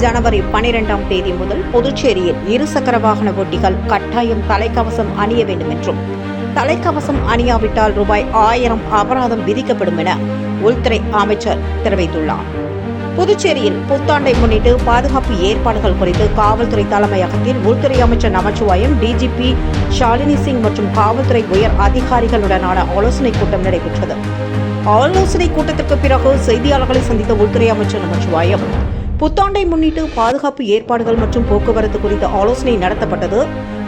ஜனவரி பனிரெண்டாம் தேதி முதல் புதுச்சேரியில் இருசக்கர வாகன ஓட்டிகள் கட்டாயம் தலைக்கவசம் அணிய வேண்டும் என்றும் தலைக்கவசம் அணியாவிட்டால் ரூபாய் ஆயிரம் அபராதம் விதிக்கப்படும் என உள்துறை அமைச்சர் தெரிவித்துள்ளார். புதுச்சேரியில் புத்தாண்டை முன்னிட்டு பாதுகாப்பு ஏற்பாடுகள் குறித்து காவல்துறை தலைமையகத்தில் உள்துறை அமைச்சர் நமச்சிவாயம் டிஜிபி ஷாலினி சிங் மற்றும் காவல்துறை உயர் அதிகாரிகளுடனான ஆலோசனைக் கூட்டம் நடைபெற்றது. ஆலோசனை கூட்டத்திற்கு பிறகு செய்தியாளர்களை சந்தித்த உள்துறை அமைச்சர் நமச்சிவாயம் புத்தாண்டை முன்னிட்டு பாதுகாப்பு ஏற்பாடுகள் மற்றும் போக்குவரத்து குறித்த ஆலோசனை நடத்தப்பட்டது.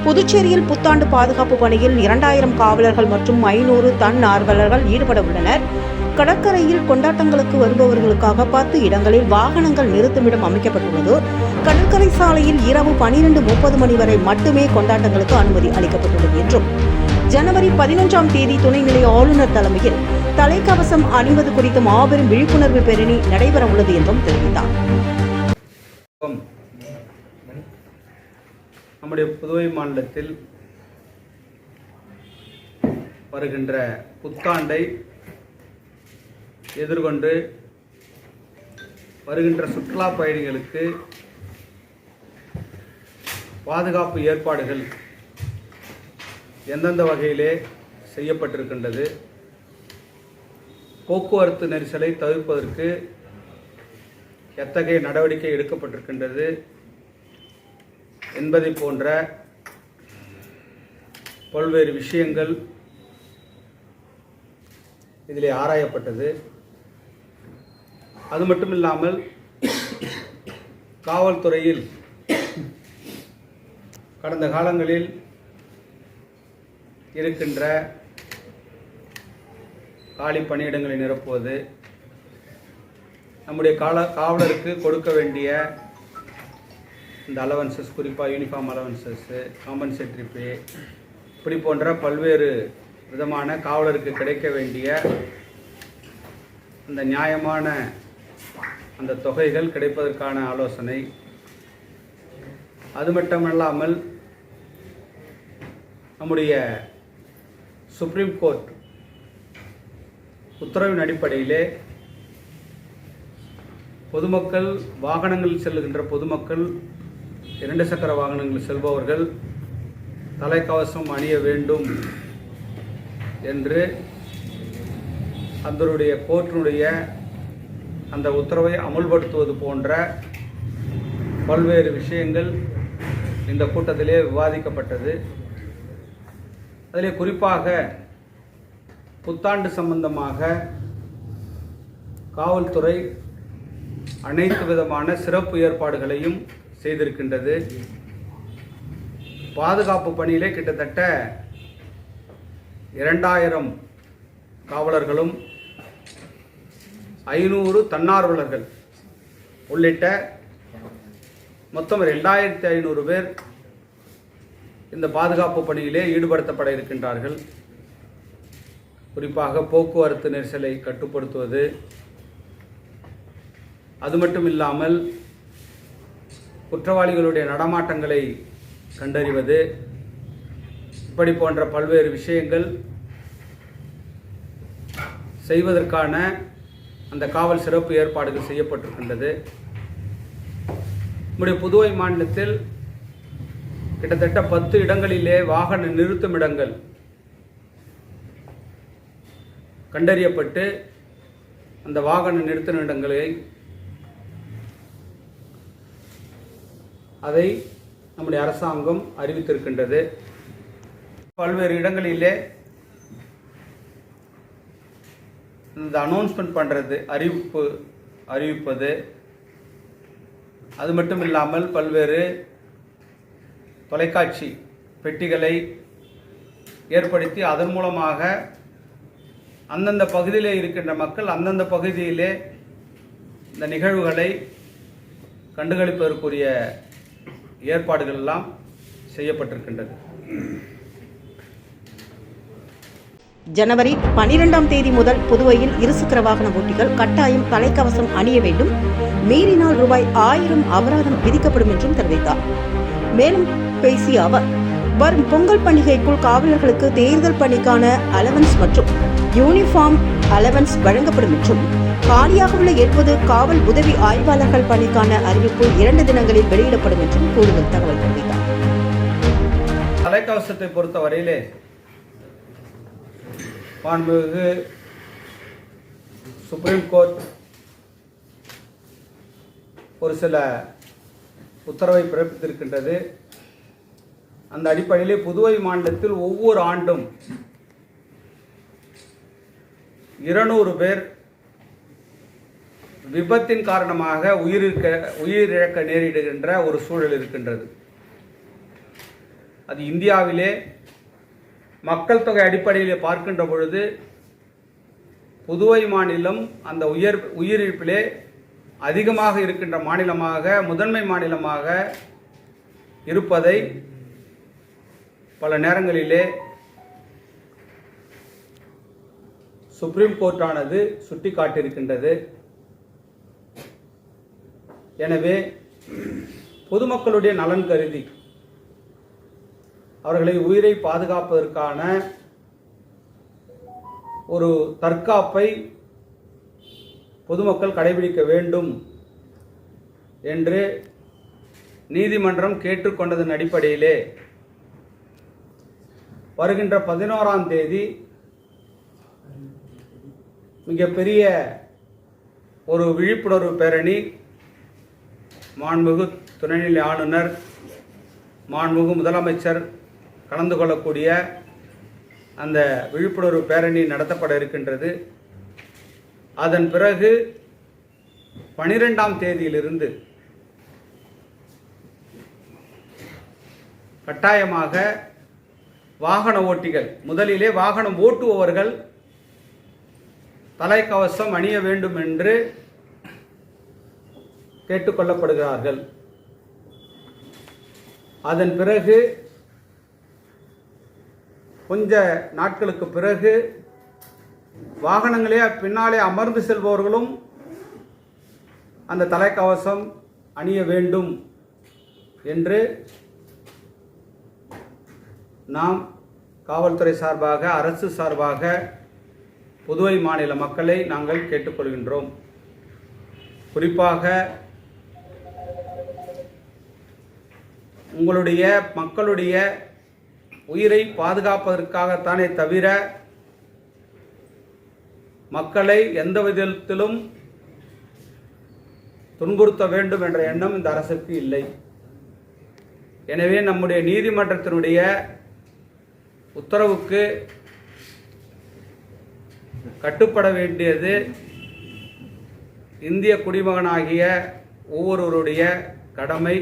புதுச்சேரியில் புத்தாண்டு பாதுகாப்பு பணியில் இரண்டாயிரம் காவலர்கள் மற்றும் ஐநூறு தன்னார்வலர்கள் ஈடுபட உள்ளனர். கடற்கரையில் கொண்டாட்டங்களுக்கு வருபவர்களுக்காக பத்து இடங்களில் வாகனங்கள் நிறுத்துமிடம் அமைக்கப்பட்டுள்ளது. கடற்கரை சாலையில் இரவு பனிரெண்டு முப்பது மணி வரை மட்டுமே கொண்டாட்டங்களுக்கு அனுமதி அளிக்கப்பட்டுள்ளது என்றும் ஜனவரி பதினொன்றாம் தேதி துணைநிலை ஆளுநர் தலைமையில் தலைக்கவசம் அணிவது குறித்து மாபெரும் விழிப்புணர்வு பேரணி நடைபெற உள்ளது என்றும் தெரிவித்தார். நம்முடைய புதுவை மாநிலத்தில் வருகின்ற புத்தாண்டை எதிர்கொண்டு வருகின்ற சுற்றுலா பயணிகளுக்கு பாதுகாப்பு ஏற்பாடுகள் எந்தெந்த வகையிலே செய்யப்பட்டிருக்கின்றது போக்குவரத்து நெரிசலை தவிர்ப்பதற்கு எத்தகைய நடவடிக்கை எடுக்கப்பட்டிருக்கின்றது என்பதை போன்ற பல்வேறு விஷயங்கள் இதிலே ஆராயப்பட்டது. அது மட்டும் இல்லாமல் காவல்துறையில் கடந்த காலங்களில் இருக்கின்ற காலி பணியிடங்களை நிரப்புவது நம்முடைய கால காவலருக்கு கொடுக்க வேண்டிய இந்த அலவன்சஸ் குறிப்பாக யூனிஃபார்ம் அலவன்சஸ்ஸு காம்பன்சேட்ரி பே இப்படி போன்ற பல்வேறு விதமான காவலருக்கு கிடைக்க வேண்டிய அந்த நியாயமான அந்த தொகைகள் கிடைப்பதற்கான ஆலோசனை. அது மட்டுமல்லாமல் நம்முடைய சுப்ரீம் கோர்ட் உத்தரவின் அடிப்படையிலே பொதுமக்கள் வாகனங்களில் செல்லுகின்ற பொதுமக்கள் இரண்டு சக்கர வாகனங்களில் செல்பவர்கள் தலைக்கவசம் அணிய வேண்டும் என்று அதனுடைய கோர்ட்டினுடைய அந்த உத்தரவை அமுல்படுத்துவது போன்ற பல்வேறு விஷயங்கள் இந்த கூட்டத்திலே விவாதிக்கப்பட்டது. அதிலே குறிப்பாக புத்தாண்டு சம்பந்தமாக காவல்துறை அனைத்து விதமான சிறப்பு ஏற்பாடுகளையும் செய்திருக்கின்றது. பாதுகாப்பு பணியிலே கிட்டத்தட்ட இரண்டாயிரம் காவலர்களும் ஐநூறு தன்னார்வலர்கள் உள்ளிட்ட மொத்தம் ரெண்டாயிரத்தி ஐநூறு பேர் இந்த பாதுகாப்பு பணியிலே ஈடுபடுத்தப்பட இருக்கின்றார்கள். குறிப்பாக போக்குவரத்து நெரிசலை கட்டுப்படுத்துவது. அது மட்டும் இல்லாமல் குற்றவாளிகளுடைய நடமாட்டங்களை கண்டறிவது. இப்படி போன்ற பல்வேறு விஷயங்கள் செய்வதற்கான அந்த காவல் சிறப்பு ஏற்பாடுகள் செய்யப்பட்டிருக்கின்றது. நம்முடைய புதுவை மாநிலத்தில் கிட்டத்தட்ட பத்து இடங்களிலே வாகன நிறுத்தும் இடங்கள் கண்டறியப்பட்டு அந்த வாகன நிறுத்தும் இடங்களை அதை நம்முடைய அரசாங்கம் அறிவித்திருக்கின்றது. பல்வேறு இடங்களிலே இந்த அனௌன்ஸ்மெண்ட் பண்ணுறது அறிவிப்பு அறிவிப்பது. அது மட்டும் இல்லாமல் பல்வேறு தொலைக்காட்சி பெட்டிகளை ஏற்படுத்தி அதன் மூலமாக அந்தந்த பகுதியிலே இருக்கின்ற மக்கள் அந்தந்த பகுதியிலே இந்த நிகழ்வுகளை கண்டுகளிப்பதற்குரிய ஏற்பாடுகள் எல்லாம் செய்யப்பட்டிருக்கின்றது. ஜனவரி பனிரெண்டாம் தேதி முதல் புதுவையில் இருசக்கர வாகன ஓட்டிகள் கட்டாயம் தலைக்கவசம் அணிய வேண்டும். மீறினால் ரூபாய் ஆயிரம் அபராதம் விதிக்கப்படும் என்றும் தெரிவித்தார். மேலும் பேசிய அவர் வரும் பொங்கல் பண்டிகைக்குள் காவலர்களுக்கு தேர்தல் பணிக்கான அலவன்ஸ் மற்றும் யூனிஃபார்ம் அலவன்ஸ் வழங்கப்படும் என்றும் காலியாக உள்ள எண்பது காவல் உதவி ஆய்வாளர்கள் பணிக்கான அறிவிப்பு இரண்டு தினங்களில் வெளியிடப்படும் என்றும் கூடுதல் தகவல் தெரிவித்தார். தலைக்கவசத்தை பொறுத்த வரையிலே மாண்புமிகு சுப்ரீம் கோர்ட் ஒரு சில உத்தரவை பிறப்பித்திருக்கின்றது. அந்த அடிப்படையிலே புதுவை மாநிலத்தில் ஒவ்வொரு ஆண்டும் இருநூறு பேர் விபத்தின் காரணமாக உயிரிழக்க உயிரிழக்க நேரிடுகின்ற ஒரு சூழல் இருக்கின்றது. அது இந்தியாவிலே மக்கள் தொகை அடிப்படையில் பார்க்கின்ற பொழுது புதுவை மாநிலம் அந்த உயர் உயிரிழப்பிலே அதிகமாக இருக்கின்ற மாநிலமாக முதன்மை மாநிலமாக இருப்பதை பல நேரங்களிலே சுப்ரீம் கோர்ட்டானது சுட்டிக்காட்டியிருக்கின்றது. எனவே பொதுமக்களுடைய நலன் கருதி அவர்களை உயிரை பாதுகாப்பதற்கான ஒரு தற்காப்பை பொதுமக்கள் கடைபிடிக்க வேண்டும் என்று நீதிமன்றம் கேட்டுக்கொண்டதன் அடிப்படையிலே வருகின்ற பதினோராம் தேதி மிகப்பெரிய ஒரு விழிப்புணர்வு பேரணி மாண்புமிகு துணைநிலை ஆளுநர் மாண்புமிகு முதலமைச்சர் கலந்து கொள்ளக்கூடிய அந்த விழிப்புணர்வு பேரணி நடத்தப்பட இருக்கின்றது. அதன் பிறகு பனிரெண்டாம் தேதியிலிருந்து கட்டாயமாக வாகன ஓட்டிகள் முதலிலே வாகனம் ஓட்டுபவர்கள் தலைக்கவசம் அணிய வேண்டும் என்று கேட்டுக்கொள்ளப்படுகிறார்கள் அதன் பிறகு கொஞ்ச நாட்களுக்கு பிறகு வாகனங்களே பின்னாலே அமர்ந்து செல்பவர்களும் அந்த தலைக்கவசம் அணிய வேண்டும் என்று நாம் காவல்துறை சார்பாக அரசு சார்பாக புதுவை மாநில மக்களை நாங்கள் கேட்டுக்கொள்கின்றோம். குறிப்பாக உங்களுடைய மக்களுடைய உயிரை பாதுகாப்பதற்காகத்தானே தவிர மக்களை எந்த விதத்திலும் துன்புறுத்த வேண்டும் என்ற எண்ணம் இந்த அரசுக்கு இல்லை. எனவே நம்முடைய நீதிமன்றத்தினுடைய உத்தரவுக்கு கட்டுப்பட வேண்டியது இந்திய குடிமகனாகிய ஒவ்வொருவருடைய கடமை.